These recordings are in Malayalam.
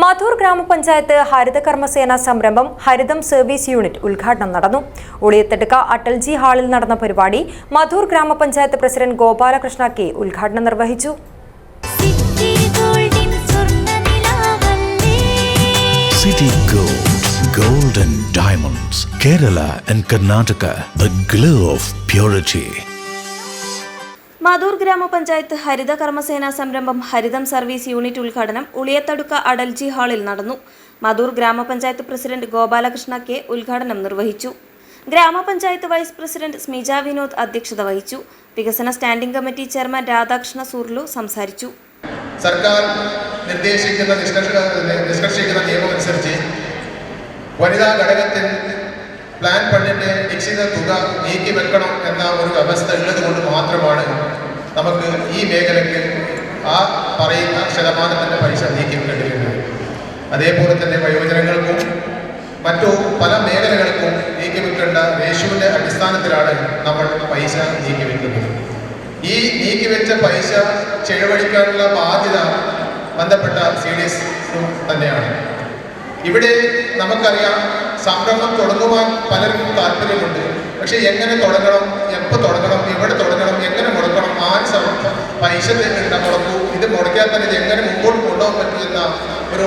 മധൂർ ഗ്രാമപഞ്ചായത്ത് ഹരിത കർമ്മസേന സംരംഭം ഹരിതം സർവീസ് യൂണിറ്റ് ഉദ്ഘാടനം നടന്നു. ഉളിയത്തെടുക്ക അടൽജി ഹാളിൽ നടന്ന പരിപാടി മധൂർ ഗ്രാമപഞ്ചായത്ത് പ്രസിഡന്റ് ഗോപാലകൃഷ്ണ കെ ഉദ്ഘാടനം നിർവഹിച്ചു. സിറ്റി ഗോൾഡിൻ സ്വർണനിലാവല്ലേ City Gold, Gold and Diamonds, Kerala and Karnataka, the glow of purity. Madhur ഗ്രാമപഞ്ചായത്ത് ഹരിത കർമ്മസേന സംരംഭം ഹരിതം സർവീസ് യൂണിറ്റ് ഉദ്ഘാടനം ഉളിയത്തടുക്ക അടൽജി ഹാളിൽ നടന്നു. മധൂർ ഗ്രാമപഞ്ചായത്ത് പ്രസിഡന്റ് ഗോപാലകൃഷ്ണ കെ ഉദ്ഘാടനം നിർവഹിച്ചു. ഗ്രാമപഞ്ചായത്ത് വൈസ് പ്രസിഡന്റ് സ്മിജ വിനോദ് അധ്യക്ഷത വഹിച്ചു. വികസന standing committee chairman Radhakrishna Soorlu സംസാരിച്ചു. സർക്കാർ നിർദ്ദേശിക്കുന്ന നിഷ്കർഷ നിഷ്കർഷിക്കുന്ന നിയമമനുസരിച്ച് വനിതാ ഘടകത്തിൽ പ്ലാൻ ഫണ്ടിന്റെ നിശ്ചിത തുക നീക്കി വെക്കണം എന്ന ഒരു വ്യവസ്ഥ ഉള്ളത് കൊണ്ട് മാത്രമാണ് നമുക്ക് ഈ മേഖലയ്ക്ക് ആ പറയുന്ന ശതമാനത്തിന്റെ പൈസ നീക്കി അതേപോലെ തന്നെ വയോജനങ്ങൾക്കും മറ്റു പല മേഖലകൾക്കും നീക്കി വെക്കേണ്ട റേഷ്യോന്റെ അടിസ്ഥാനത്തിലാണ് നമ്മൾ പൈസ നീക്കി വെക്കുന്നത് ഈ നീക്കിവെച്ച പൈസ ചെലവഴിക്കാനുള്ള ബാധ്യത ബന്ധപ്പെട്ട സി ഡി എസ് തന്നെയാണ്. ഇവിടെ നമുക്കറിയാം സംരംഭം തുടങ്ങുവാൻ പലർക്കും താല്പര്യമുണ്ട്. പക്ഷെ എങ്ങനെ തുടങ്ങണം എപ്പോൾ തുടങ്ങണം എവിടെ തുടങ്ങണം എങ്ങനെ സമ- പൈസ തന്നെ മുടക്കൂ? ഇത് മുടക്കിയാൽ തന്നെ എങ്ങനെ മുമ്പോട്ട് കൊണ്ടുപോകാൻ പറ്റുമെന്ന ഒരു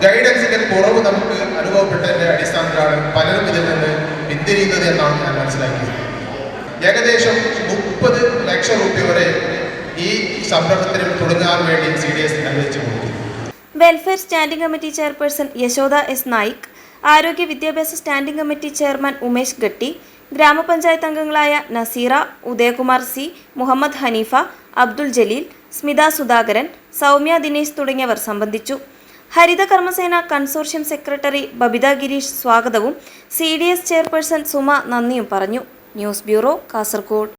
ഗൈഡൻസിന്റെ കുറവ് നമുക്ക് അനുഭവപ്പെട്ടതിന്റെ അടിസ്ഥാനത്തിലാണ് പലരും ഇതിൽ നിന്ന് പിന്തിരിയുന്നത് എന്നാണ് ഞാൻ മനസ്സിലാക്കിയത്. ഏകദേശം മുപ്പത് ലക്ഷം രൂപ വരെ ഈ സംരംഭത്തിന് തുടങ്ങാൻ വേണ്ടി സി ഡി എസ് അനുവദിച്ചു കൊടുത്തു. Welfare standing committee chairperson Yashoda S Naik ആരോഗ്യ വിദ്യാഭ്യാസ standing committee chairman Umesh Gatti ഗ്രാമപഞ്ചായത്ത് അംഗങ്ങളായ നസീറ ഉദയകുമാർ സി മുഹമ്മദ് ഹനീഫ അബ്ദുൾ ജലീൽ സ്മിത സുധാകരൻ സൗമ്യ ദിനേശ് തുടങ്ങിയവർ സംബന്ധിച്ചു. ഹരിത കർമ്മസേന കൺസോർഷ്യം സെക്രട്ടറി ബബിത ഗിരീഷ് സ്വാഗതവും C D S chairperson Suma നന്ദിയും പറഞ്ഞു. News bureau Kasaragod.